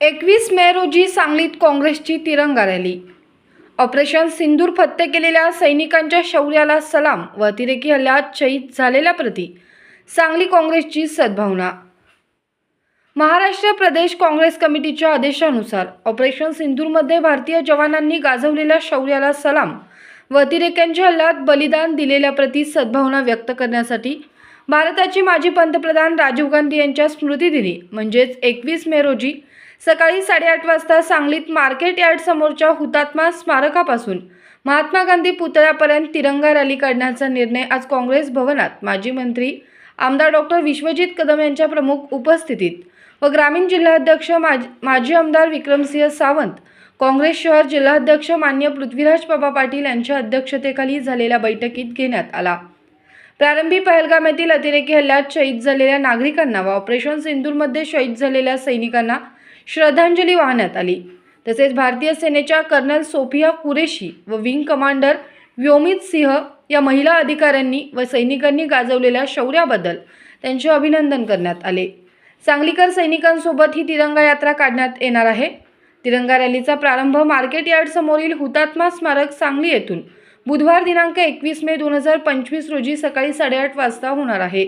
एकवीस मे रोजी सांगलीत काँग्रेसची तिरंगा रॅली. ऑपरेशन सिंदूर फत्ते केलेल्या सैनिकांच्या शौर्याला सलाम व अतिरेकी हल्ल्यात शहीद झालेल्या प्रती सांगली काँग्रेसची सद्भावना. महाराष्ट्र प्रदेश काँग्रेस कमिटीच्या आदेशानुसार ऑपरेशन सिंदूरमध्ये भारतीय जवानांनी गाजवलेल्या शौर्याला सलाम व अतिरेक्यांच्या हल्ल्यात बलिदान दिलेल्या प्रती सद्भावना व्यक्त करण्यासाठी भारताचे माजी पंतप्रधान राजीव गांधी यांच्या स्मृतिदिनी म्हणजेच एकवीस मे रोजी सकाळी साडेआठ वाजता सांगलीत मार्केट यार्ड समोरच्या हुतात्मा स्मारकापासून महात्मा गांधी पुतळ्यापर्यंत तिरंगा रॅली काढण्याचा निर्णय आज काँग्रेस भवनात माजी मंत्री आमदार डॉक्टर विश्वजित कदम यांच्या प्रमुख उपस्थितीत व ग्रामीण जिल्हाध्यक्ष माज माजी आमदार विक्रमसिंह सावंत काँग्रेस शहर जिल्हाध्यक्ष मान्य पृथ्वीराज बाबा पाटील यांच्या अध्यक्षतेखाली झालेल्या बैठकीत घेण्यात आला. प्रारंभी पहलगाम येथील अतिरेकी हल्ल्यात शहीद झालेल्या नागरिकांना व ऑपरेशन सिंदूरमध्ये शहीद झालेल्या सैनिकांना श्रद्धांजली वाहण्यात आली. तसेच भारतीय सेनेच्या कर्नल सोफिया कुरेशी व विंग कमांडर व्योमित सिंह या महिला अधिकाऱ्यांनी व सैनिकांनी गाजवलेल्या शौर्याबद्दल त्यांचे अभिनंदन करण्यात आले. सांगलीकर सैनिकांसोबत ही तिरंगा यात्रा काढण्यात येणार आहे. तिरंगा रॅलीचा प्रारंभ मार्केट यार्डसमोरील हुतात्मा स्मारक सांगली येथून बुधवार दिनांक एकवीस मे दोन हजार पंचवीस रोजी सकाळी साडेआठ वाजता होणार आहे.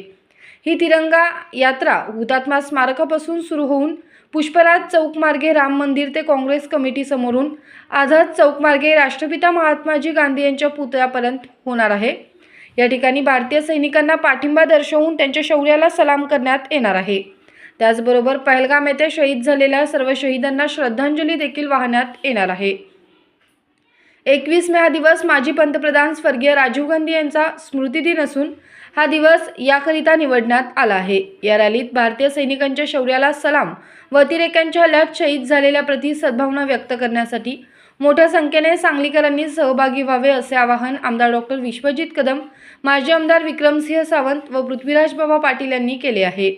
ही तिरंगा यात्रा हुतात्मा स्मारकापासून सुरू होऊन पुष्पराज चौकमार्गे राम मंदिर ते काँग्रेस कमिटीसमोरून आझाद चौकमार्गे राष्ट्रपिता महात्माजी गांधी यांच्या पुतळ्यापर्यंत होणार आहे. या ठिकाणी भारतीय सैनिकांना पाठिंबा दर्शवून त्यांच्या शौर्याला सलाम करण्यात येणार आहे. त्याचबरोबर पहलगाम येथे शहीद झालेल्या सर्व शहीदांना श्रद्धांजली देखील वाहण्यात येणार आहे. एकवीस मे हा दिवस माजी पंतप्रधान स्वर्गीय राजीव गांधी यांचा स्मृतिदिन असून हा दिवस याकरिता निवडण्यात आला आहे. या रॅलीत भारतीय सैनिकांच्या शौर्याला सलाम व अतिरेक्यांच्या हल्ल्यात शहीद झालेल्या प्रति सद्भावना व्यक्त करण्यासाठी मोठ्या संख्येने सांगलीकरांनी सहभागी व्हावे असे आवाहन आमदार डॉक्टर विश्वजित कदम माजी आमदार विक्रमसिंह सावंत व पृथ्वीराज बाबा पाटील यांनी केले आहे.